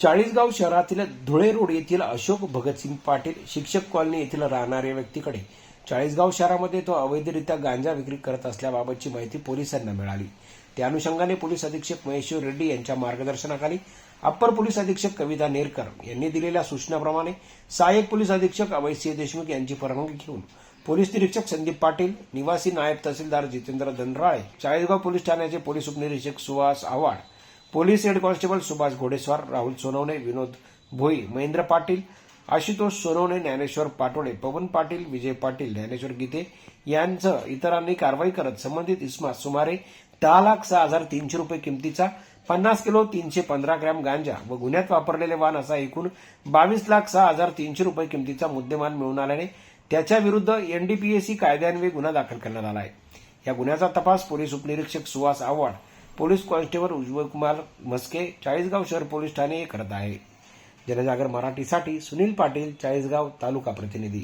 चाळीसगाव शहरातील धुळे रोड येथील अशोक भगतसिंग पाटील शिक्षक कॉलनी येथील राहणाऱ्या व्यक्तीकडे चाळीसगाव शहरामध्ये तो अवैधरित्या गांजा विक्री करत असल्याबाबतची माहिती पोलिसांना मिळाली. त्या अनुषंगाने पोलीस अधीक्षक महेश्वर रेड्डी यांच्या मार्गदर्शनाखाली अप्पर पोलीस अधीक्षक कविता नेरकर यांनी दिलेल्या सूचनाप्रमाणे सहाय्यक पोलीस अधीक्षक अभयसिंह देशमुख यांची परवानगी घेऊन पोलीस निरीक्षक संदीप पाटील निवासी नायब तहसीलदार जितेंद्र धनराळे चाळीसगाव पोलीस ठाण्याचे पोलीस उपनिरीक्षक Suhas Avhad police head constable Subhash Ghodeswar Rahul Sonawane Vinod Bhoi Mahendra Patil Ashutosh Sonawane Dnyaneshwar Patole Pawan Patil Vijay Patil Dnyaneshwar Gite यांचं इतरांनी कारवाई करत संबंधित इस्मात सुमारे दहा लाख सहा हजार तीनशे रुपये किमतीचा पन्नास किलो तीनशे पंधरा ग्रॅम गांजा व गुन्ह्यात वापरलेले वाहन असा एकूण बावीस लाख सहा हजार तीनशे रुपये किमतीचा मुद्देमाल मिळून आल्याने त्याच्या विरुद्ध एनडीपीएससी कायद्यान्वये गुन्हा दाखल करण्यात आला आहे. या गुन्ह्याचा तपास पोलीस उपनिरीक्षक सुहास आव्हाड पोलीस कॉन्स्टेबल उज्ज्वलकुमार मस्के चाळीसगाव शहर पोलीस ठाणे हे करत आहे. जनजागर मराठीसाठी सुनील पाटील चाळीसगाव तालुका प्रतिनिधी.